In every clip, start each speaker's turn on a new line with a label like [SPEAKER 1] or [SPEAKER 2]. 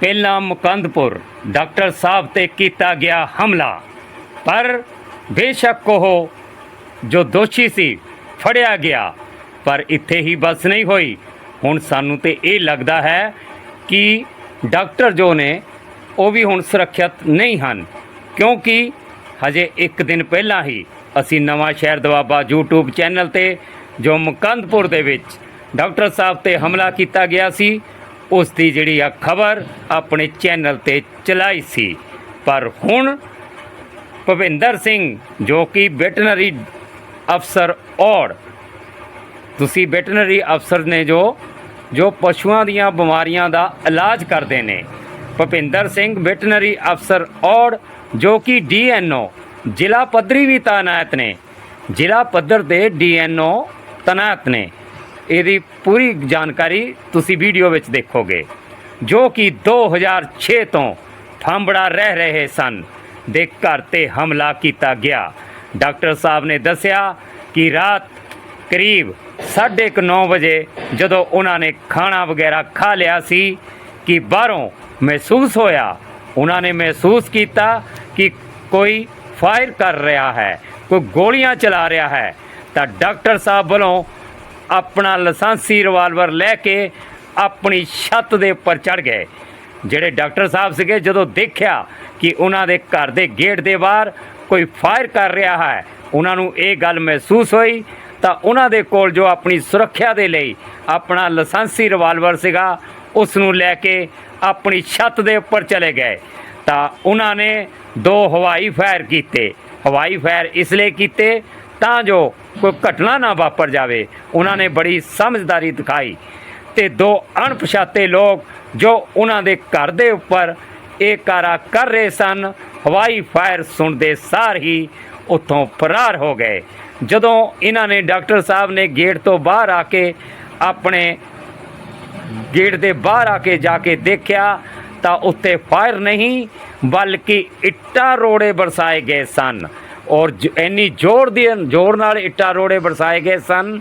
[SPEAKER 1] ਪਹਿਲਾਂ ਮੁਕੰਦਪੁਰ ਡਾਕਟਰ ਸਾਹਿਬ ਤੇ ਕੀਤਾ ਗਿਆ ਹਮਲਾ। ਪਰ ਬੇਸ਼ੱਕ ਉਹ ਜੋ ਦੋਸ਼ੀ ਸੀ, ਫੜਿਆ ਗਿਆ। ਪਰ ਇੱਥੇ ਹੀ ਬਸ ਨਹੀਂ ਹੋਈ। ਹੁਣ ਸਾਨੂੰ ਤੇ ਇਹ ਲੱਗਦਾ ਹੈ ਕਿ ਡਾਕਟਰ ਜੋ ਨੇ, ਉਹ ਵੀ ਹੁਣ ਸੁਰੱਖਿਅਤ ਨਹੀਂ ਹਨ। ਕਿਉਂਕਿ ਹਜੇ ਇੱਕ ਦਿਨ ਪਹਿਲਾਂ ਹੀ ਅਸੀਂ ਨਵਾਂ ਸ਼ਹਿਰ ਦਵਾਬਾ YouTube ਚੈਨਲ ਤੇ ਜੋ ਮੁਕੰਦਪੁਰ ਦੇ ਵਿੱਚ ਡਾਕਟਰ ਸਾਹਿਬ ਤੇ ਹਮਲਾ ਕੀਤਾ ਗਿਆ ਸੀ ਉਸ ਦੀ ਜਿਹੜੀ ਆ ਖਬਰ ਆਪਣੇ ਚੈਨਲ ਤੇ ਚਲਾਈ ਸੀ। ਪਰ ਹੁਣ ਭਵਿੰਦਰ ਸਿੰਘ, ਜੋ ਕਿ ਵੈਟਰਨਰੀ ਅਫਸਰ ਔਰ ਤੁਸੀਂ ਵੈਟਰਨਰੀ ਅਫਸਰ ਨੇ ਜੋ ਜੋ ਪਸ਼ੂਆਂ ਦੀਆਂ ਬਿਮਾਰੀਆਂ ਦਾ ਇਲਾਜ ਕਰਦੇ ਨੇ। ਭੁਪਿੰਦਰ ਸਿੰਘ ਵੈਟਰਨਰੀ ਅਫਸਰ ਔਰ ਜੋ ਕਿ ਡੀਐਨਓ ਜ਼ਿਲ੍ਹਾ ਪੱਧਰੀ ਵੀ ਤਾਇਨਾਤ ਨੇ। ਜ਼ਿਲ੍ਹਾ ਪੱਧਰ ਦੇ ਡੀਐਨਓ ਤਾਇਨਾਤ ਨੇ। ਇਹਦੀ ਪੂਰੀ ਜਾਣਕਾਰੀ ਤੁਸੀਂ ਵੀਡੀਓ ਵਿੱਚ ਦੇਖੋਗੇ, ਜੋ ਕਿ 2006 ਤੋਂ ਫਾਂਬੜਾ ਰਹਿ ਰਹੇ ਸਨ। ਦੇ ਘਰ ਤੇ ਹਮਲਾ ਕੀਤਾ ਗਿਆ। ਡਾਕਟਰ ਸਾਹਿਬ ਨੇ ਦੱਸਿਆ ਕਿ ਰਾਤ ਕਰੀਬ 9:30 ਵਜੇ ਜਦੋਂ ਉਹਨਾਂ ਨੇ ਖਾਣਾ ਵਗੈਰਾ ਖਾ ਲਿਆ ਸੀ ਕਿ ਬਾਹਰੋਂ ਮਹਿਸੂਸ ਹੋਇਆ, ਉਹਨਾਂ ਨੇ ਮਹਿਸੂਸ ਕੀਤਾ ਕਿ ਕੋਈ ਫਾਇਰ ਕਰ ਰਿਹਾ ਹੈ, ਕੋਈ ਗੋਲੀਆਂ ਚਲਾ ਰਿਹਾ ਹੈ, ਤਾਂ ਡਾਕਟਰ ਸਾਹਿਬ ਵੱਲੋਂ ਆਪਣਾ ਲਾਇਸੈਂਸੀ ਰਿਵਾਲਵਰ ਲੈ ਕੇ ਆਪਣੀ ਛੱਤ ਦੇ ਉੱਪਰ ਚੜ ਗਏ। ਜਿਹੜੇ ਡਾਕਟਰ ਸਾਹਿਬ ਸੀਗੇ, ਜਦੋਂ ਦੇਖਿਆ ਕਿ ਉਹਨਾਂ ਦੇ ਘਰ ਦੇ ਗੇਟ ਦੇ ਬਾਹਰ ਕੋਈ ਫਾਇਰ ਕਰ ਰਿਹਾ ਹੈ, ਉਹਨਾਂ ਨੂੰ ਇਹ ਗੱਲ ਮਹਿਸੂਸ ਹੋਈ। ਤਾਂ ਉਹਨਾਂ ਦੇ ਕੋਲ ਜੋ ਆਪਣੀ ਸੁਰੱਖਿਆ ਦੇ ਲਈ ਆਪਣਾ ਲਾਇਸੈਂਸੀ ਰਿਵਾਲਵਰ ਸੀਗਾ, ਉਸ ਨੂੰ ਲੈ ਕੇ ਆਪਣੀ ਛੱਤ ਦੇ ਉੱਪਰ ਚਲੇ ਗਏ। ਤਾਂ ਉਹਨਾਂ ਨੇ ਦੋ ਹਵਾਈ ਫਾਇਰ ਕੀਤੇ। ਹਵਾਈ ਫਾਇਰ ਇਸ ਲਈ ਕੀਤੇ ਤਾਂ ਜੋ ਕੋਈ ਘਟਨਾ ਨਾ ਵਾਪਰ ਜਾਵੇ। ਉਹਨਾਂ ਨੇ ਬੜੀ ਸਮਝਦਾਰੀ ਦਿਖਾਈ। ਤੇ ਦੋ ਅਣਪਛਾਤੇ ਲੋਕ ਜੋ ਉਹਨਾਂ ਦੇ ਘਰ ਦੇ ਉੱਪਰ ਇਹ ਕਾਰਾ ਕਰ ਰਹੇ ਸਨ, ਹਵਾਈ ਫਾਇਰ ਸੁਣਦੇ ਸਾਰ ਹੀ ਉੱਥੋਂ ਫਰਾਰ ਹੋ ਗਏ। ਜਦੋਂ ਇਹਨਾਂ ਨੇ ਡਾਕਟਰ ਸਾਹਿਬ ਨੇ ਗੇਟ ਤੋਂ ਬਾਹਰ ਆ ਕੇ ਆਪਣੇ ਗੇਟ ਦੇ ਬਾਹਰ ਆ ਕੇ ਜਾ ਕੇ ਦੇਖਿਆ ਤਾਂ ਉੱਤੇ ਫਾਇਰ ਨਹੀਂ, ਬਲਕਿ ਇੱਟਾਂ ਰੋੜੇ ਬਰਸਾਏ ਗਏ ਸਨ। ਔਰ ਜ- ਇੰਨੀ ਜ਼ੋਰ ਦੀ ਜ਼ੋਰ ਨਾਲ ਇੱਟਾਂ ਰੋੜੇ ਬਰਸਾਏ ਗਏ ਸਨ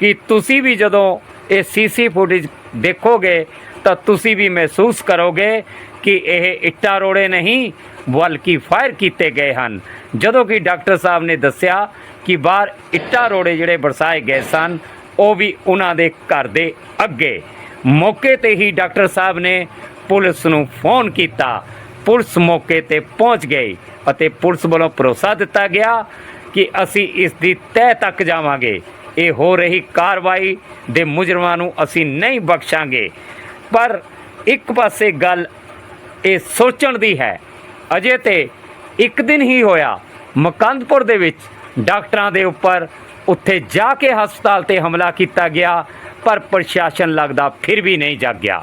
[SPEAKER 1] ਕਿ ਤੁਸੀਂ ਵੀ ਜਦੋਂ ਇਹ ਸੀਸੀ ਫੁਟੇਜ ਦੇਖੋਗੇ ਤਾਂ ਤੁਸੀਂ ਵੀ ਮਹਿਸੂਸ ਕਰੋਗੇ ਕਿ ਇਹ ਇੱਟਾਂ ਰੋੜੇ ਨਹੀਂ, ਬਲਕਿ ਫਾਇਰ ਕੀਤੇ ਗਏ ਹਨ। ਜਦੋਂ ਕਿ ਡਾਕਟਰ ਸਾਹਿਬ ਨੇ ਦੱਸਿਆ ਕਿ ਬਾਹਰ ਇੱਟਾਂ ਰੋੜੇ ਜਿਹੜੇ ਬਰਸਾਏ ਗਏ ਸਨ, ਉਹ ਵੀ ਉਹਨਾਂ ਦੇ ਘਰ ਦੇ ਅੱਗੇ। ਮੌਕੇ ਤੇ ਹੀ ਡਾਕਟਰ ਸਾਹਿਬ ਨੇ ਪੁਲਿਸ ਨੂੰ ਫੋਨ ਕੀਤਾ ਪੁਲਿਸ ਮੌਕੇ ਤੇ ਪਹੁੰਚ ਗਈ ਅਤੇ ਪੁਲਿਸ ਵੱਲੋਂ ਭਰੋਸਾ ਦਿੱਤਾ ਗਿਆ ਕਿ ਅਸੀਂ ਇਸ ਦੀ ਤਹਿ ਤੱਕ ਜਾਵਾਂਗੇ। ਇਹ ਹੋ ਰਹੀ ਕਾਰਵਾਈ ਦੇ ਮੁਜਰਮਾਂ ਨੂੰ ਅਸੀਂ ਨਹੀਂ ਬਖਸ਼ਾਂਗੇ। ਪਰ ਇੱਕ ਪਾਸੇ ਗੱਲ ਇਹ ਸੋਚਣ ਦੀ ਹੈ, ਅਜੇ ਤੇ ਇੱਕ ਦਿਨ ਹੀ ਹੋਇਆ, ਮਕੰਦਪੁਰ ਦੇ ਵਿੱਚ ਡਾਕਟਰਾਂ ਦੇ ਉੱਪਰ ਉੱਥੇ ਜਾ ਕੇ ਹਸਪਤਾਲ ਤੇ ਹਮਲਾ ਕੀਤਾ ਗਿਆ, ਪਰ ਪ੍ਰਸ਼ਾਸਨ ਲੱਗਦਾ ਫਿਰ ਵੀ ਨਹੀਂ ਜਾਗਿਆ।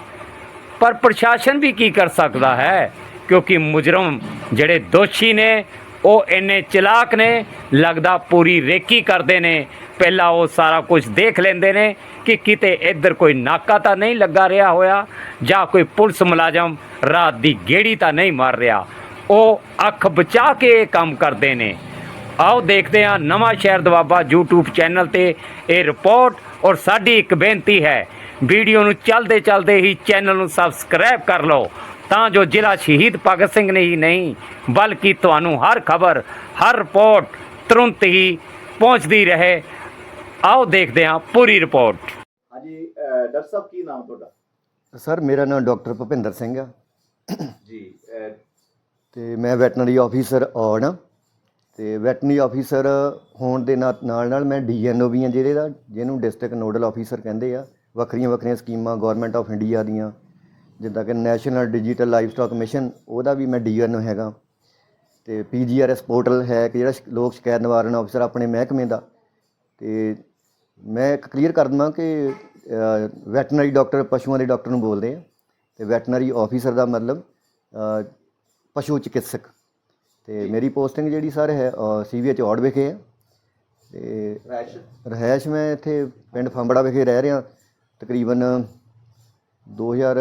[SPEAKER 1] ਪਰ ਪ੍ਰਸ਼ਾਸਨ ਵੀ ਕੀ ਕਰ ਸਕਦਾ ਹੈ? ਕਿਉਂਕਿ ਮੁਜਰਮ ਜਿਹੜੇ ਦੋਸ਼ੀ ਨੇ, ਉਹ ਇੰਨੇ ਚਲਾਕ ਨੇ, ਲੱਗਦਾ ਪੂਰੀ ਰੇਕੀ ਕਰਦੇ ਨੇ। ਪਹਿਲਾਂ ਉਹ ਸਾਰਾ ਕੁਝ ਦੇਖ ਲੈਂਦੇ ਨੇ ਕਿ ਕਿਤੇ ਇੱਧਰ ਕੋਈ ਨਾਕਾ ਤਾਂ ਨਹੀਂ ਲੱਗਾ ਰਿਹਾ ਹੋਇਆ ਜਾਂ ਕੋਈ ਪੁਲਿਸ ਮੁਲਾਜ਼ਮ ਰਾਤ ਦੀ ਗੇੜੀ ਤਾਂ ਨਹੀਂ ਮਾਰ ਰਿਹਾ। ਉਹ ਅੱਖ ਬਚਾ ਕੇ ਇਹ ਕੰਮ ਕਰਦੇ ਨੇ। ਆਓ ਦੇਖਦੇ ਹਾਂ ਨਵਾਂ ਸ਼ਹਿਰ ਦਵਾਬਾ YouTube ਚੈਨਲ ਤੇ ਇਹ ਰਿਪੋਰਟ ਔਰ ਸਾਡੀ ਇੱਕ ਬੇਨਤੀ ਹੈ, ਵੀਡੀਓ ਨੂੰ ਚੱਲਦੇ ਚਲਦੇ ਹੀ ਚੈਨਲ ਨੂੰ ਸਬਸਕ੍ਰਾਈਬ ਕਰ ਲਓ ਤਾਂ ਜੋ ਜ਼ਿਲ੍ਹਾ ਸ਼ਹੀਦ ਭਗਤ ਸਿੰਘ ਨੇ ਹੀ ਨਹੀਂ ਬਲਕਿ ਤੁਹਾਨੂੰ ਹਰ ਖਬਰ ਹਰ ਰਿਪੋਰਟ ਤੁਰੰਤ ਹੀ ਪਹੁੰਚਦੀ ਰਹੇ। ਆਓ ਦੇਖਦੇ ਹਾਂ ਪੂਰੀ ਰਿਪੋਰਟ।
[SPEAKER 2] ਹਾਂਜੀ ਅਹ ਡਾਕਟਰ ਸਾਹਿਬ ਕੀ ਨਾਮ ਤੁਹਾਡਾ?
[SPEAKER 3] ਸਰ ਮੇਰਾ ਨਾਮ ਡਾਕਟਰ ਭੁਪਿੰਦਰ ਸਿੰਘ ਆ।
[SPEAKER 2] ਜੀ ਅਹ
[SPEAKER 3] ਤੇ ਮੈਂ ਵੈਟਰਨਰੀ ਆਫੀਸਰ ਔਨ ਤੇ ਵੈਟਰਨਰੀ ਆਫੀਸਰ ਹੋਣ ਦੇ ਨਾ- ਨਾਲ ਨਾਲ ਮੈਂ ਡੀਐਨਓ ਵੀ ਆ ਜਿਹੜੇ ਦਾ ਜਿਹਨੂੰ ਡਿਸਟ੍ਰਿਕਟ ਨੋਡਲ ਆਫੀਸਰ ਕਹਿੰਦੇ ਆ। ਵੱਖਰੀਆਂ ਵੱਖਰੀਆਂ ਸਕੀਮਾਂ ਗਵਰਨਮੈਂਟ ਆਫ ਇੰਡੀਆ ਦੀਆਂ ਜਿੱਦਾਂ ਕਿ national digital life stock mission ਉਹਦਾ ਵੀ ਮੈਂ ਡੀਐਨਓ ਹੈਗਾ। ਤੇ ਪੀਜੀਆਰਐਸ ਪੋਰਟਲ ਹੈ ਕਿ ਜਿਹੜਾ ਲੋਕ ਸ਼ਿਕਾਇਤ ਨਿਵਾਰਨ ਅਫਸਰ ਆਪਣੇ ਮਹਿਕਮੇ ਦਾ। ਤੇ ਮੈਂ ਇੱਕ ਕਲੀਅਰ ਕਰ ਦਵਾਂ ਕਿ ਵੈਟਰਨਰੀ ਡਾਕਟਰ ਪਸ਼ੂਆਂ ਦੇ ਡਾਕਟਰ ਨੂੰ ਬੋਲਦੇ ਆ। ਤੇ ਵੈਟਰਨਰੀ ਆਫੀਸਰ ਦਾ ਮਤਲਬ ਪਸ਼ੂ ਚਿਕਿਤਸਕ। ਤੇ ਮੇਰੀ ਪੋਸਟਿੰਗ ਜਿਹੜੀ ਸਰ ਹੈ ਸੀਵੀਐਚ ਔੜ ਵਿਖੇ ਹੈ ਤੇ ਰਹਿਸ਼ ਮੈਂ ਇੱਥੇ ਪਿੰਡ ਫੰਬੜਾ ਵਿਖੇ ਰਹਿ ਰਿਹਾ। ਤਕਰੀਬਨ 2000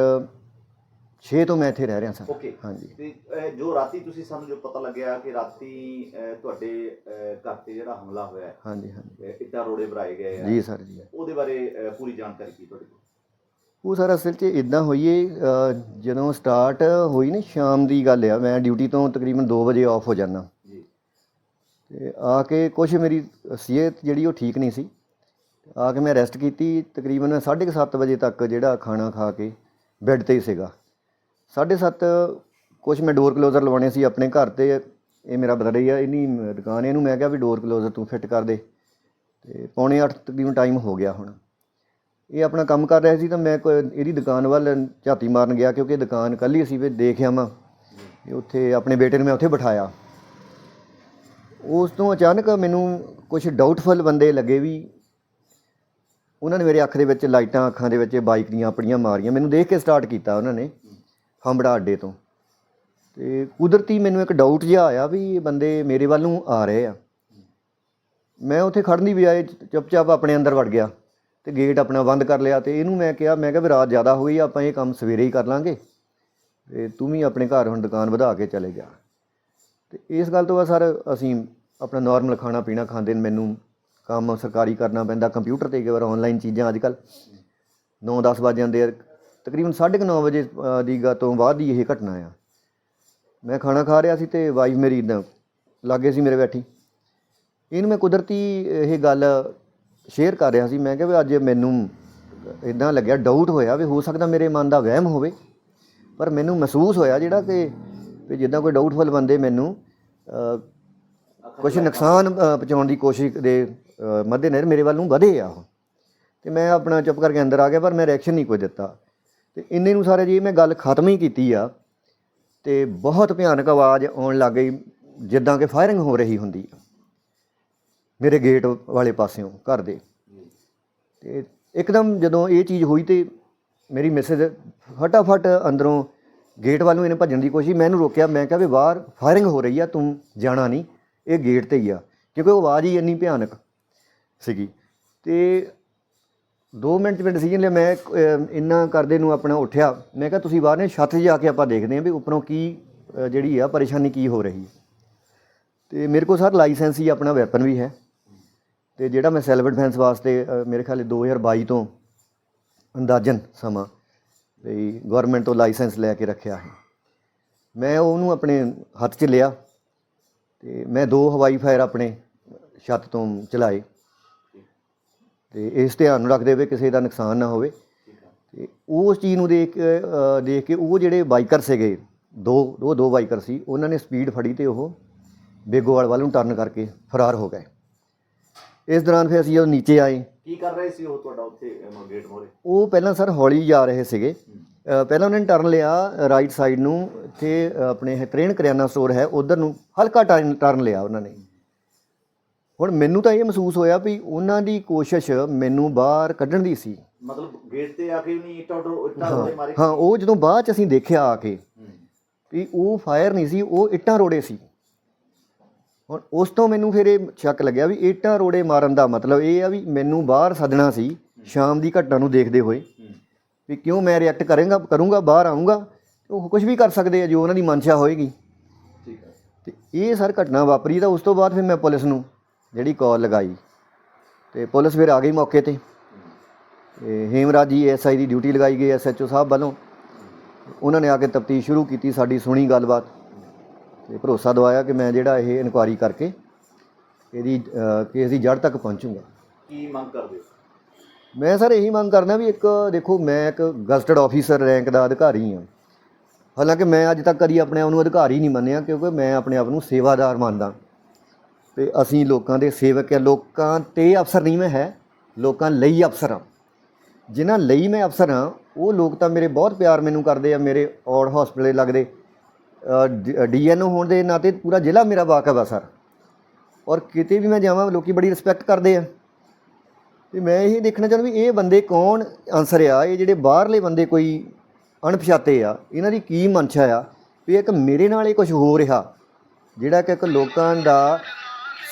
[SPEAKER 3] 2006 ਤੋਂ ਮੈਂ ਇੱਥੇ ਰਹਿ ਰਿਹਾ ਸਰ
[SPEAKER 2] ਓਕੇ
[SPEAKER 3] ਹਾਂਜੀ।
[SPEAKER 2] ਤੇ ਅਹ ਜੋ ਰਾਤੀ ਤੁਸੀਂ ਸਾਨੂੰ ਜੋ ਪਤਾ ਲੱਗਿਆ ਕਿ ਰਾਤੀ ਅਹ ਤੁਹਾਡੇ ਅਹ ਘਰ ਤੇ ਜਿਹੜਾ ਹਮਲਾ ਹੋਇਆ ਹੈ
[SPEAKER 3] ਹਾਂਜੀ ਹਾਂਜੀ।
[SPEAKER 2] ਅਹ ਇੱਟਾਂ ਰੋੜੇ ਭਰਾਏ ਗਏ ਆ।
[SPEAKER 3] ਜੀ ਸਰ ਜੀ।
[SPEAKER 2] ਉਹਦੇ ਬਾਰੇ ਅਹ ਪੂਰੀ ਜਾਣਕਾਰੀ ਕੀ ਤੁਹਾਡੇ ਕੋਲ?
[SPEAKER 3] ਉਹ ਸਰ ਅਸਲ 'ਚ ਇਦਾਂ ਹੋਈ ਏ ਅ, ਜਦੋਂ ਸਟਾਰਟ ਹੋਈ ਨਾ ਸ਼ਾਮ ਦੀ ਗੱਲ ਆ ਮੈਂ ਡਿਊਟੀ ਤੋਂ ਤਕਰੀਬਨ 2 ਵਜੇ ਆਫ ਹੋ ਜਾਂਦਾ।
[SPEAKER 2] ਜੀ।
[SPEAKER 3] ਤੇ ਆ ਕੇ ਕੁਛ ਮੇਰੀ ਸਿਹਤ ਜਿਹੜੀ ਉਹ ਠੀਕ ਨਹੀਂ ਸੀ। ਆ ਕੇ ਮੈਂ ਰੈਸਟ ਕੀਤੀ ਤਕਰੀਬਨ 7:30 ਵਜੇ ਤੱਕ ਜਿਹੜਾ ਖਾਣਾ ਖਾ ਕੇ ਬੈੱਡ ਤੇ ਹੀ ਸੀਗਾ। 7:30 ਕੁਛ ਮੈਂ ਡੋਰ ਕਲੋਜ਼ਰ ਲਵਾਉਣੇ ਸੀ ਆਪਣੇ ਘਰ ਤੇ। ਇਹ ਮੇਰਾ ਬ੍ਰਦਰ ਹੀ ਆ, ਇਹਨੀ ਦੁਕਾਨ ਇਹਨੂੰ ਮੈਂ ਕਿਹਾ ਵੀ ਡੋਰ ਕਲੋਜ਼ਰ ਤੂੰ ਫਿੱਟ ਕਰ ਦੇ। ਤੇ ਪੌਣੇ 8 ਤਕਰੀਬਨ ਟਾਈਮ ਹੋ ਗਿਆ ਹੁਣ। ਇਹ ਆਪਣਾ ਕੰਮ ਕਰ ਰਿਹਾ ਸੀ ਤਾਂ ਮੈਂ ਕੋਈ ਇਹਦੀ ਦੁਕਾਨ ਵੱਲ ਝਾਤੀ ਮਾਰਨ ਗਿਆ ਕਿਉਂਕਿ ਦੁਕਾਨ ਕੱਲੀ ਅਸੀਂ ਵੀ ਦੇਖਿਆ ਮੈਂ ਉੱਥੇ ਆਪਣੇ ਬੇਟੇ ਨੂੰ ਮੈਂ ਉੱਥੇ ਬਿਠਾਇਆ। ਉਸ ਤੋਂ ਅਚਾਨਕ ਮੈਨੂੰ ਕੁਝ ਡਾਊਟਫੁਲ ਬੰਦੇ ਲੱਗੇ ਵੀ ਉਹਨਾਂ ਨੇ ਮੇਰੇ ਅੱਖ ਦੇ ਵਿੱਚ ਲਾਈਟਾਂ, ਅੱਖਾਂ ਦੇ ਵਿੱਚ ਬਾਈਕ ਦੀਆਂ ਆਪਣੀਆਂ ਮਾਰੀਆਂ। ਮੈਨੂੰ ਦੇਖ ਕੇ ਸਟਾਰਟ ਕੀਤਾ ਉਹਨਾਂ ਨੇ। ਹੰਬੜਾ ਅੱਡੇ ਤੋਂ। ਤੇ ਕੁਦਰਤੀ ਮੈਨੂੰ ਇੱਕ ਡਾਊਟ ਜਿਹਾ ਆਇਆ ਵੀ ਇਹ ਬੰਦੇ ਮੇਰੇ ਵੱਲ ਨੂੰ ਆ ਰਹੇ ਆ। ਮੈਂ ਉੱਥੇ ਖੜਨ ਦੀ ਬਜਾਏ ਚ- ਚੁੱਪਚਾਪ ਆਪਣੇ ਅੰਦਰ ਵੜ ਗਿਆ ਤੇ ਗੇਟ ਆਪਣਾ ਬੰਦ ਕਰ ਲਿਆ ਤੇ ਇਹਨੂੰ ਮੈਂ ਕਿਹਾ ਮੈਂ ਕਿਹਾ ਵੀ ਰਾਤ ਜ਼ਿਆਦਾ ਹੋ ਗਈ ਆਪਾਂ ਇਹ ਕੰਮ ਸਵੇਰੇ ਹੀ ਕਰ ਲਾਂਗੇ। ਤੇ ਤੂੰ ਵੀ ਆਪਣੇ ਘਰ ਹੁਣ ਦੁਕਾਨ ਵਧਾ ਕੇ ਚਲੇ ਜਾ। ਤੇ ਇਸ ਗੱਲ ਤੋਂ ਬਾਅਦ ਸਰ ਅਸੀਂ ਆਪਣਾ ਨਾਰਮਲ ਖਾਣਾ ਪੀਣਾ ਖਾਂਦੇ ਨੇ, ਮੈਨੂੰ ਕੰਮ ਸਰਕਾਰੀ ਕਰਨਾ ਪੈਂਦਾ ਕੰਪਿਊਟਰ ਤੇ ਕਈ ਵਾਰ ਆਨਲਾਈਨ ਚੀਜ਼ਾਂ ਅੱਜ ਕੱਲ 9-10 ਵਜੇ ਜਾਂਦੇ ਆ ਤਕਰੀਬਨ 9:30 ਵਜੇ ਦੀ ਗਾ ਤੋਂ ਬਾਅਦ ਹੀ ਇਹ ਘਟਨਾ ਆ। ਮੈਂ ਖਾਣਾ ਖਾ ਰਿਹਾ ਸੀ ਤੇ ਵਾਈਫ ਮੇਰੀ ਇੱਦਾਂ ਲਾਗੇ ਸੀ ਮੇਰੇ ਬੈਠੀ। ਇਹਨੂੰ ਮੈਂ ਕੁਦਰਤੀ ਇਹ ਗੱਲ ਸ਼ੇਅਰ ਕਰ ਰਿਹਾ ਸੀ। ਮੈਂ ਕਿਹਾ ਵੀ ਅੱਜ ਮੈਨੂੰ ਇਦਾਂ ਲੱਗਿਆ ਡਾਊਟ ਹੋਇਆ ਵੀ ਹੋ ਸਕਦਾ ਮੇਰੇ ਮਨ ਦਾ ਵਹਿਮ ਹੋਵੇ। ਪਰ ਮੈਨੂੰ ਮਹਿਸੂਸ ਹੋਇਆ ਜਿਹੜਾ ਕਿ ਵੀ ਜਿੱਦਾਂ ਕੋਈ ਡਾਊਟਫੁਲ ਬੰਦੇ ਮੈਨੂੰ ਅ, ਕੁਝ ਨੁਕਸਾਨ ਪਹੁੰਚਾਉਣ ਦੀ ਕੋਸ਼ਿਸ਼ ਦੇ ਅ, ਮੱਦੇਨਜ਼ਰ ਮੇਰੇ ਵੱਲ ਨੂੰ ਵਧੇ ਆ ਉਹ। ਤੇ ਮੈਂ ਆਪਣਾ ਚੁੱਪ ਕਰਕੇ ਅੰਦਰ ਆ ਗਿਆ ਪਰ ਮੈਂ ਰਿਐਕਸ਼ਨ ਨਹੀਂ ਕੋਈ ਦਿੱਤਾ। ਤੇ ਇੰਨੇ ਨੂੰ ਸਾਰੇ ਜੀ ਮੈਂ ਗੱਲ ਖਤਮ ਹੀ ਕੀਤੀ ਆ ਤੇ ਬਹੁਤ ਭਿਆਨਕ ਆਵਾਜ਼ ਆਉਣ ਲੱਗ ਗਈ ਜਿੱਦਾਂ ਕਿ ਫਾਇਰਿੰਗ ਹੋ ਰਹੀ ਹੁੰਦੀ ਆ ਮੇਰੇ ਗੇਟ ਵਾਲੇ ਪਾਸਿਓਂ, ਘਰ ਦੇ। ਤੇ ਇੱਕਦਮ ਜਦੋਂ ਇਹ ਚੀਜ਼ ਹੋਈ ਤੇ ਮੇਰੀ ਮਿਸਿਸ ਫਟਾਫਟ ਅੰਦਰੋਂ ਗੇਟ ਵੱਲ ਨੂੰ ਇਹਨੇ ਭੱਜਣ ਦੀ ਕੋਸ਼ਿਸ਼ ਮੈਨੂੰ ਰੋਕਿਆ, ਮੈਂ ਕਿਹਾ ਵੀ ਬਾਹਰ ਫਾਇਰਿੰਗ ਹੋ ਰਹੀ ਆ, ਤੂੰ ਜਾਣਾ ਨਹੀਂ, ਇਹ ਗੇਟ ਤੇ ਹੀ ਆ, ਕਿਉਂਕਿ ਉਹ ਆਵਾਜ਼ ਹੀ ਇੰਨੀ ਭਿਆਨਕ ਸੀਗੀ। ਤੇ 2 ਮਿੰਟ 'ਚ ਮੈਂ ਡਿਸੀਜਨ ਲਿਆ ਮੈਂ ਅਹ, ਇੰਨਾ ਕਰਦੇ ਨੂੰ ਆਪਣਾ ਉੱਠਿਆ। ਮੈਂ ਕਿਹਾ ਤੁਸੀਂ ਬਾਹਰ ਨੇ ਛੱਤ 'ਤੇ ਜਾ ਕੇ ਆਪਾਂ ਦੇਖਦੇ ਹਾਂ ਵੀ ਉੱਪਰੋਂ ਕੀ ਜਿਹੜੀ ਆ ਪਰੇਸ਼ਾਨੀ ਕੀ ਹੋ ਰਹੀ ਹੈ। ਤੇ ਮੇਰੇ ਕੋਲ ਸਰ ਲਾਇਸੈਂਸ ਹੀ ਆਪਣਾ ਵੈਪਨ ਵੀ ਹੈ। ਤੇ ਜਿਹੜਾ ਮੈਂ ਸੈਲਫ ਡਿਫੈਂਸ ਵਾਸਤੇ ਮੇਰੇ ਖਿਆਲ 2022 ਤੋਂ ਅੰਦਾਜ਼ਨ ਸਮਾਂ ਵੀ ਗਵਰਨਮੈਂਟ ਤੋਂ ਲਾਇਸੈਂਸ ਲੈ ਕੇ ਰੱਖਿਆ ਹੈ। ਮੈਂ ਉਹਨੂੰ ਆਪਣੇ ਹੱਥ 'ਚ ਲਿਆ ਤੇ ਮੈਂ ਦੋ ਹਵਾਈ ਫਾਇਰ ਆਪਣੇ ਛੱਤ ਤੋਂ ਚਲਾਏ। ਤੇ ਇਸ ਧਿਆਨ ਨੂੰ ਰੱਖਦੇ ਹੋਏ ਕਿਸੇ ਦਾ ਨੁਕਸਾਨ ਨਾ ਹੋਵੇ। ਤੇ ਉਸ ਚੀਜ਼ ਨੂੰ ਦੇਖ ਕੇ ਦੇਖ ਕੇ ਉਹ ਜਿਹੜੇ ਬਾਈਕਰ ਸੀਗੇ ਦੋ ਉਹ ਦੋ ਬਾਈਕਰ ਸੀ ਉਹਨਾਂ ਨੇ ਸਪੀਡ ਫੜੀ ਤੇ ਉਹ ਬੇਗੋਵਾਲ ਵੱਲ ਨੂੰ ਟਰਨ ਕਰਕੇ ਫਰਾਰ ਹੋ ਗਏ। ਇਸ ਦੌਰਾਨ ਫਿਰ ਅਸੀਂ ਜਦੋਂ ਨੀਚੇ ਆਏ।
[SPEAKER 2] ਕੀ ਕਰ ਰਹੇ ਸੀ ਉਹ ਤੁਹਾਡਾ ਉੱਥੇ ਗੇਟ ਮੋਰੇ?
[SPEAKER 3] ਉਹ ਪਹਿਲਾਂ ਸਰ ਹੌਲੀ ਜਾ ਰਹੇ ਸੀਗੇ। ਪਹਿਲਾਂ ਉਹਨਾਂ ਨੇ ਟਰਨ ਲਿਆ ਰਾਈਟ ਸਾਈਡ ਨੂੰ ਤੇ ਆਪਣੇ ਤਰੇਣ ਕਰਿਆਨਾ ਸਟੋਰ ਹੈ ਉਧਰ ਨੂੰ ਹਲਕਾ ਟਰਨ ਟਰਨ ਲਿਆ ਉਹਨਾਂ ਨੇ। ਹੁਣ ਮੈਨੂੰ ਤਾਂ ਇਹ ਮਹਿਸੂਸ ਹੋਇਆ ਵੀ ਉਹਨਾਂ ਦੀ ਕੋਸ਼ਿਸ਼ ਮੈਨੂੰ ਬਾਹਰ ਕੱਢਣ ਦੀ ਸੀ।
[SPEAKER 2] ਮਤਲਬ ਗੇਟ ਤੇ ਆ ਕੇ ਨਹੀਂ ਇੱਟਾਂ ਇੱਟਾਂ ਮਾਰੇ
[SPEAKER 3] ਹਾਂ ਉਹ ਜਦੋਂ ਬਾਅਦ ਚ ਅਸੀਂ ਦੇਖਿਆ ਆ ਕੇ। ਵੀ ਉਹ ਫਾਇਰ ਨਹੀਂ ਸੀ ਉਹ ਇੱਟਾਂ ਰੋੜੇ ਸੀ। ਹੁਣ ਉਸ ਤੋਂ ਮੈਨੂੰ ਫਿਰ ਇਹ ਸ਼ੱਕ ਲੱਗਿਆ ਵੀ ਇੱਟਾਂ ਰੋੜੇ ਮਾਰਨ ਦਾ ਮਤਲਬ ਇਹ ਆ ਵੀ ਮੈਨੂੰ ਬਾਹਰ ਸੱਦਣਾ ਸੀ ਸ਼ਾਮ ਦੀ ਘਟਨਾ ਨੂੰ ਦੇਖਦੇ ਹੋਏ। ਵੀ ਕਿਉਂ ਮੈਂ ਰਿਐਕਟ ਕਰਾਂਗਾ ਕਰੂੰਗਾ ਬਾਹਰ ਆਉਂਗਾ ਉਹ ਕੁਝ ਵੀ ਕਰ ਸਕਦੇ ਆ ਜੋ ਉਹਨਾਂ ਦੀ ਮਨਸ਼ਾ ਹੋਏਗੀ।
[SPEAKER 2] ਠੀਕ ਹੈ
[SPEAKER 3] ਤੇ ਇਹ ਸਰ ਘਟਨਾ ਵਾਪਰੀ ਤਾਂ ਉਸ ਤੋਂ ਬਾਅਦ ਫਿਰ ਮੈਂ ਪੁਲਿਸ ਨੂੰ ਜਿਹੜੀ ਕਾਲ ਲਗਾਈ ਤੇ ਪੁਲਿਸ ਫਿਰ ਆ ਗਈ ਮੌਕੇ ਤੇ। ਤੇ ਹੇਮਰਾਜ ਜੀ ਐਸਆਈ ਦੀ ਡਿਊਟੀ ਲਗਾਈ ਗਈ ਐਸਐਚਓ ਸਾਹਿਬ ਵੱਲੋਂ। ਉਹਨਾਂ ਨੇ ਆ ਕੇ ਤਫਤੀਸ਼ ਸ਼ੁਰੂ ਕੀਤੀ ਸਾਡੀ ਸੁਣੀ ਗੱਲਬਾਤ। ਤੇ ਭਰੋਸਾ ਦਵਾਇਆ ਕਿ ਮੈਂ ਜਿਹੜਾ ਇਹ ਇਨਕੁਆਰੀ ਕਰਕੇ ਇਹਦੀ ਕੇਸ ਦੀ ਜੜ ਤੱਕ ਪਹੁੰਚੂੰਗਾ।
[SPEAKER 2] ਕੀ ਮੰਗ ਕਰਦੇ
[SPEAKER 3] ਮੈਂ ਸਰ ਇਹੀ ਮੰਗ ਕਰਦਾ ਵੀ ਇੱਕ ਦੇਖੋ ਮੈਂ ਇੱਕ ਗਜ਼ਟਡ ਆਫੀਸਰ ਰੈਂਕ ਦਾ ਅਧਿਕਾਰੀ ਹਾਂ। ਹਾਲਾਂਕਿ ਮੈਂ ਅੱਜ ਤੱਕ ਕਦੀ ਆਪਣੇ ਆਪ ਨੂੰ ਅਧਿਕਾਰੀ ਨਹੀਂ ਮੰਨਿਆ ਕਿਉਂਕਿ ਮੈਂ ਆਪਣੇ ਆਪ ਨੂੰ ਸੇਵਾਦਾਰ ਮੰਨਦਾ। ਤੇ ਅਸੀਂ ਲੋਕਾਂ ਦੇ ਸੇਵਕ ਹਾਂ ਲੋਕਾਂ ਤੇ ਅਫਸਰ ਨਹੀਂ ਮੈਂ ਹੈ, ਲੋਕਾਂ ਲਈ ਅਫਸਰ ਹਾਂ। ਜਿਨ੍ਹਾਂ ਲਈ ਮੈਂ ਅਫਸਰ ਹਾਂ, ਉਹ ਲੋਕ ਤਾਂ ਮੇਰੇ ਬਹੁਤ ਪਿਆਰ ਮੈਨੂੰ ਕਰਦੇ ਆ, ਮੇਰੇ ਔੜ ਹਸਪੀਟਲੇ ਲੱਗਦੇ। ਡੀਐਨਓ ਹੋਣ ਦੇ ਨਾਤੇ ਪੂਰਾ ਜ਼ਿਲ੍ਹਾ ਮੇਰਾ ਵਾਕਫ ਆ ਸਰ। ਔਰ ਕਿਤੇ ਵੀ ਮੈਂ ਜਾਵਾਂ, ਲੋਕੀ ਬੜੀ ਰਿਸਪੈਕਟ ਕਰਦੇ ਆ। ਤੇ ਮੈਂ ਇਹ ਦੇਖਣਾ ਚਾਹੁੰਦਾ ਵੀ ਇਹ ਬੰਦੇ ਕੌਣ ਆਨਸਰ ਆ? ਇਹ ਜਿਹੜੇ ਬਾਹਰਲੇ ਬੰਦੇ ਕੋਈ ਅਣਪਛਾਤੇ ਆ, ਇਹਨਾਂ ਦੀ ਕੀ ਮਨਸ਼ਾ ਆ? ਵੀ ਇੱਕ ਮੇਰੇ ਨਾਲ ਇਹ ਕੁਝ ਹੋ ਰਿਹਾ, ਜਿਹੜਾ ਕਿ ਇੱਕ ਲੋਕਾਂ ਦਾ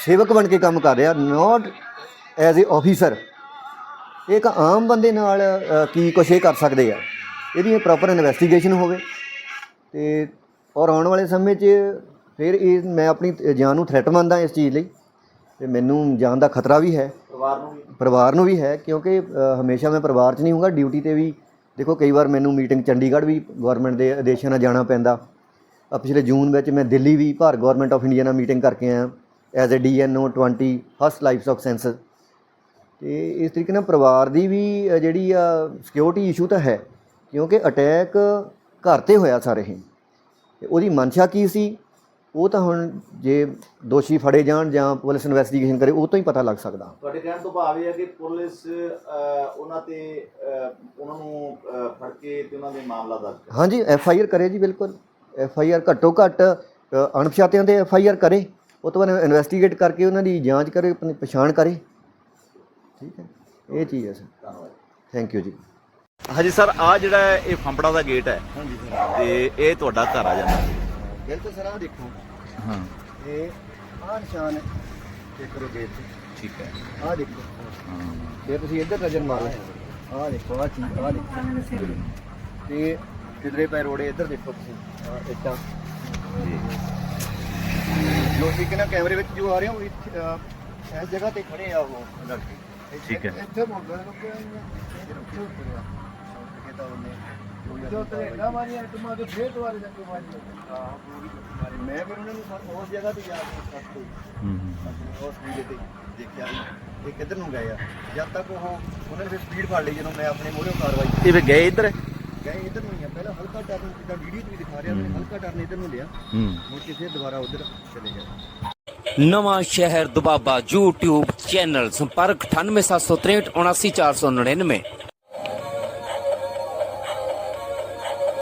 [SPEAKER 3] ਸੇਵਕ ਬਣ ਕੇ ਕੰਮ ਕਰ ਰਿਹਾ ਨਾਟ ਐਜ਼ ਅ ਆਫੀਸਰ ਇੱਕ ਆਮ ਬੰਦੇ ਨਾਲ ਕੀ ਕੁਛ ਇਹ ਕਰ ਸਕਦੇ ਆ। ਇਹਦੀ ਪ੍ਰੋਪਰ ਇਨਵੈਸਟੀਗੇਸ਼ਨ ਹੋਵੇ। ਤੇ ਔਰ ਆਉਣ ਵਾਲੇ ਸਮੇਂ 'ਚ ਫਿਰ ਇਹ ਮੈਂ ਆਪਣੀ ਜਾਨ ਨੂੰ ਥ੍ਰੈਟ ਮੰਨਦਾ ਇਸ ਚੀਜ਼ ਲਈ। ਤੇ ਮੈਨੂੰ ਜਾਨ ਦਾ ਖਤਰਾ ਵੀ ਹੈ।
[SPEAKER 2] ਪਰਿਵਾਰ ਨੂੰ ਵੀ।
[SPEAKER 3] ਪਰਿਵਾਰ ਨੂੰ ਵੀ ਹੈ ਕਿਉਂਕਿ ਹਮੇਸ਼ਾ ਮੈਂ ਪਰਿਵਾਰ 'ਚ ਨਹੀਂ ਹੋਊਗਾ। ਡਿਊਟੀ ਤੇ ਵੀ ਦੇਖੋ ਕਈ ਵਾਰ ਮੈਨੂੰ ਮੀਟਿੰਗ ਚੰਡੀਗੜ੍ਹ ਵੀ ਗਵਰਨਮੈਂਟ ਦੇ ਆਦੇਸ਼ਾਂ ਨਾਲ ਜਾਣਾ ਪੈਂਦਾ। ਪਿਛਲੇ ਜੂਨ ਵਿੱਚ ਮੈਂ ਦਿੱਲੀ ਵੀ ਭਾਰਤ ਗਵਰਨਮੈਂਟ ਆਫ ਇੰਡੀਆ ਨਾਲ ਮੀਟਿੰਗ ਕਰਕੇ ਆਇਆ। As a DNO 20 first life stock census ਤੇ ਇਸ ਤਰੀਕੇ ਨਾਲ ਪਰਿਵਾਰ ਦੀ ਵੀ ਜਿਹੜੀ ਆ ਸਿਕਿਉਰਿਟੀ ਇਸ਼ੂ ਤਾਂ ਹੈ ਕਿਉਂਕਿ ਅਟੈਕ ਘਰ ਤੇ ਹੋਇਆ ਸਾਰੇ ਹੀ। ਤੇ ਉਹਦੀ ਮਨਸ਼ਾ ਕੀ ਸੀ? ਉਹ ਤਾਂ ਹੁਣ ਜੇ ਦੋਸ਼ੀ ਫੜੇ ਜਾਣ ਜਾਂ ਪੁਲਿਸ ਇਨਵੈਸਟੀਗੇਸ਼ਨ ਕਰੇ ਉਹ ਤੋਂ ਹੀ ਪਤਾ ਲੱਗ ਸਕਦਾ।
[SPEAKER 2] ਤੁਹਾਡੇ ਕਹਿਣ ਤੋਂ ਭਾਵ ਇਹ ਹੈ ਕਿ ਪੁਲਿਸ ਉਹਨਾਂ ਤੇ ਉਹਨਾਂ ਨੂੰ ਫੜ ਕੇ ਤੇ ਉਹਨਾਂ ਦੇ ਮਾਮਲਾ ਦਰਜ
[SPEAKER 3] ਹਾਂਜੀ ਐਫ ਆਈ ਆਰ ਕਰੇ ਜੀ ਬਿਲਕੁਲ। ਐਫ ਆਈ ਆਰ ਘੱਟੋ ਘੱਟ ਅਣਪਛਾਤਿਆਂ ਤੇ ਐਫ ਆਈ ਆਰ ਕਰੇ। ਉਹ ਤੋਂ ਬਾਅਦ ਇਨਵੈਸਟੀਗੇਟ ਕਰਕੇ ਉਹਨਾਂ ਦੀ ਜਾਂਚ ਕਰੇ ਆਪਣੀ ਪਛਾਣ ਕਰੇ। ਠੀਕ ਹੈ? ਇਹ ਚੀਜ਼ ਹੈ ਸਰ।
[SPEAKER 2] ਧੰਨਵਾਦ
[SPEAKER 3] ਥੈਂਕ ਯੂ ਜੀ।
[SPEAKER 2] ਹਾਂਜੀ ਸਰ ਆ ਜਿਹੜਾ ਹੈ, ਇਹ ਫੰਪੜਾ ਦਾ ਗੇਟ ਹੈ।
[SPEAKER 3] ਹਾਂਜੀ ਸਰ।
[SPEAKER 2] ਤੇ ਇਹ ਤੁਹਾਡਾ ਘਰ ਆ ਜਾਂਦਾ।
[SPEAKER 3] ਬਿਲਕੁਲ ਸਰ ਆਹ ਦੇਖੋ।
[SPEAKER 2] ਹਾਂ।
[SPEAKER 3] ਇਹ ਆਹ ਨਿਸ਼ਾਨ ਹੈ ਚੈੱਕ ਕਰੋ ਗੇਟ ਤੇ।
[SPEAKER 2] ਠੀਕ ਹੈ।
[SPEAKER 3] ਆਹ ਦੇਖੋ। ਫਿਰ ਤੁਸੀਂ ਇੱਧਰ ਨਜ਼ਰ ਮਾਰੋ। ਆਹ ਦੇਖੋ ਆਹ ਚੀਜ਼ ਆਹ ਦੇਖੋ। ਤੇ ਕਿਧਰੇ ਪੈ ਰੋੜੇ ਇੱਧਰ ਦੇਖੋ ਤੁਸੀਂ। ਇੱਟਾਂ। ਜੋ। ਤਰੀਕੇ ਨਾਲ ਕੈਮਰੇ ਵਿੱਚ ਜੋ ਆ ਰਹੇ ਹੋ ਇੱਥੇ, ਅਹ, ਇਸ ਜਗ੍ਹਾ ਤੇ ਖੜੇ ਆ ਉਹ ਲੜਕੇ। ਇੱਥੇ-
[SPEAKER 2] ਠੀਕ ਹੈ।
[SPEAKER 3] ਇੱਥੇ ਨੇ ਕਿਤਾ ਉਹਨੇ ਜੋ ਤੇ ਨਾ ਮਾਰੀਆਂ ਤੁਮਾਂ ਦੇ ਮਾਰੀ ਹਾਂ ਮੈਂ ਫਿਰ ਉਹਨਾਂ ਨੂੰ ਸਰ ਉਸ ਜਗ੍ਹਾ ਤੇ ਜਾ ਕੇ ਸੱਤ ਆਪਣੇ ਉਸ ਵੀਡੀਓ ਤੇ ਦੇਖਿਆ ਵੀ ਇਹ ਕਿੱਧਰ ਨੂੰ ਗਏ ਆ। ਜਦ ਤੱਕ ਉਹ ਉਹਨਾਂ ਨੇ ਫਿਰ ਸਪੀਡ ਫੜ ਲਈ ਜਦੋਂ ਮੈਂ ਆਪਣੇ ਮੋਹਰੇ ਕਾਰਵਾਈ
[SPEAKER 2] ਇਹ ਵੀ ਗਏ ਇੱਧਰ?
[SPEAKER 3] ਗਏ ਇੱਧਰ ਨੂੰ ਹੀ ਆ। ਪਹਿਲਾਂ ਹਲਕਾ ਟਰਨ ਜਿੱਦਾਂ ਵੀਡੀਓ 'ਚ ਵੀ ਦਿਖਾ ਰਿਹਾ ਉਹਨੇ ਹਲਕਾ ਟਰਨ ਇੱਧਰ ਨੂੰ ਲਿਆ।
[SPEAKER 2] ਹੂੰ।
[SPEAKER 3] ਮੁੜ ਕੇ ਫਿਰ ਦੁਬਾਰਾ ਉੱਧਰ ਚਲੇ ਗਏ
[SPEAKER 4] ਨਵਾਂ ਸ਼ਹਿਰ ਦੁਬਾਬਾ YouTube ਚੈਨਲ ਸੰਪਰਕ 98763 79499